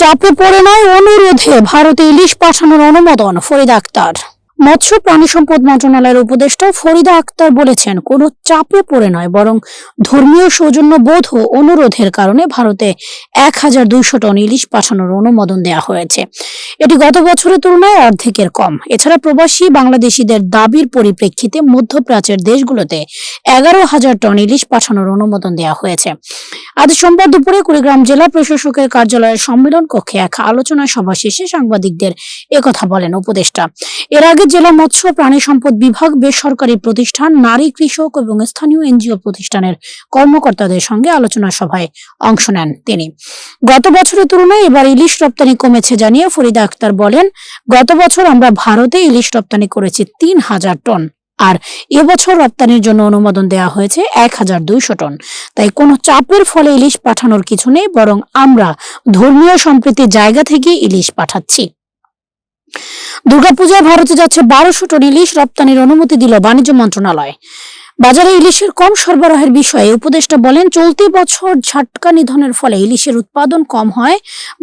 চাপে পড়ে নয়, অনুরোধে ভারতে ইলিশ পাঠানোর অনুমোদন, ফরিদা আক্তার। মৎস্য প্রাণী সম্পদ মন্ত্রণালয়ের উপদেষ্টা ফরিদা আক্তার বলেছেন, কোনো চাপে পড়ে নয়, বরং ধর্মীয় সৌজন্য বোধ ও অনুরোধের কারণে ভারতে এক হাজার দুইশো টন ইলিশ পাঠানোর অনুমোদন দেওয়া হয়েছে। এটি গত বছরের তুলনায় অর্ধেকের কম। এছাড়া প্রবাসী বাংলাদেশিদের দাবির পরিপ্রেক্ষিতে মধ্যপ্রাচ্যের দেশগুলোতে এগারো হাজার টন ইলিশ পাঠানোর অনুমোদন দেওয়া হয়েছে। আজ সোমবার দুপুরে কুড়িগ্রাম জেলা প্রশাসকের কার্যালয়ের সম্মেলন কক্ষে এক আলোচনা সভা শেষে সাংবাদিকদের একথা বলেন উপদেষ্টা। এর আগে জেলা মৎস্য প্রাণী সম্পদ বিভাগ, বেসরকারি প্রতিষ্ঠান, নারী কৃষক এবং স্থানীয় এনজিও প্রতিষ্ঠানের কর্মকর্তাদের সঙ্গে আলোচনা সভায় অংশ নেন তিনি। গত বছরের তুলনায় এবার ইলিশ রপ্তানি কমেছে জানিয়ে ফরিদা আক্তার বলেন, গত বছর আমরা ভারতে ইলিশ রপ্তানি করেছি তিন হাজার টন। আর এবছর রপ্তানির জন্য অনুমোদন দেওয়া হয়েছে এক হাজার দুইশো টন। তাই কোনো চাপের ফলে ইলিশ পাঠানোর কিছু নেই, বরং আমরা ধর্মীয় সম্প্রীতির জায়গা থেকে ইলিশ পাঠাচ্ছি। দুর্গাপূজায় ভারতে যাচ্ছে বারোশো টন ইলিশ রপ্তানির অনুমতি দিল বাণিজ্য মন্ত্রণালয়। বাজারে ইলিশের কম সরবরাহের বিষয়ে উপদেষ্টা বলেন, চলতি বছর ঝাটকা নিধনের ফলে ইলিশের উৎপাদন কম হয়,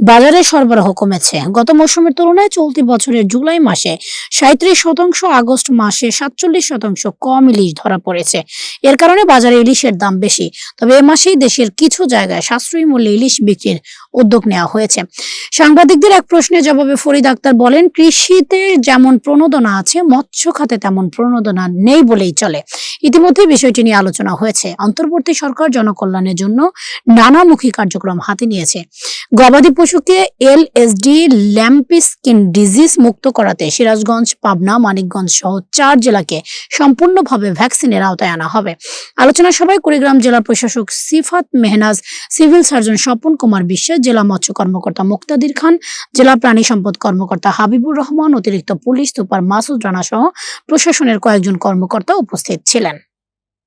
বাজারে সরবরাহ কমেছে। গত মৌসুমের তুলনায় চলতি বছরের জুলাই মাসে সাঁত্রিশ শতাংশ, আগস্ট মাসে সাতচল্লিশ শতাংশ কম ইলিশ ধরা পড়েছে। এর কারণে বাজারে ইলিশের দাম বেশি। তবে এ মাসেই দেশের কিছু জায়গায় সাশ্রয়ী মূল্যে ইলিশ বিক্রির উদ্যোগ নেওয়া হয়েছে। সাংবাদিকদের এক প্রশ্নের জবাবে ফরিদ আক্তার বলেন, কৃষিতে যেমন প্রণোদনা আছে, মৎস্য খাতে তেমন প্রণোদনা নেই বলেই চলে। ইতিমধ্যে বিষয়টি নিয়ে আলোচনা হয়েছে। অন্তর্বর্তী সরকার জনকল্যাণের জন্য নানামুখী কার্যক্রম হাতে নিয়েছে। গবাদি পশুকে এলএসডি, ল্যাম্পি স্কিন ডিজিজ মুক্ত করাতে সিরাজগঞ্জ, পাবনা, মানিকগঞ্জ সহ চার জেলাকে সম্পূর্ণভাবে ভ্যাকসিনের আওতায় আনা হবে। আলোচনা সভায় কুড়িগ্রাম জেলা প্রশাসক সিফাত মেহনাজ, সিভিল সার্জন স্বপন কুমার বিশ্বাস জেলা মৎস্য কর্মকর্তা মুক্তাদির খান, জেলা প্রাণী সম্পদ কর্মকর্তা হাবিবুর রহমান, অতিরিক্ত পুলিশ সুপার মাসুদ রানা সহ প্রশাসনের কয়েকজন কর্মকর্তা উপস্থিত ছিলেন।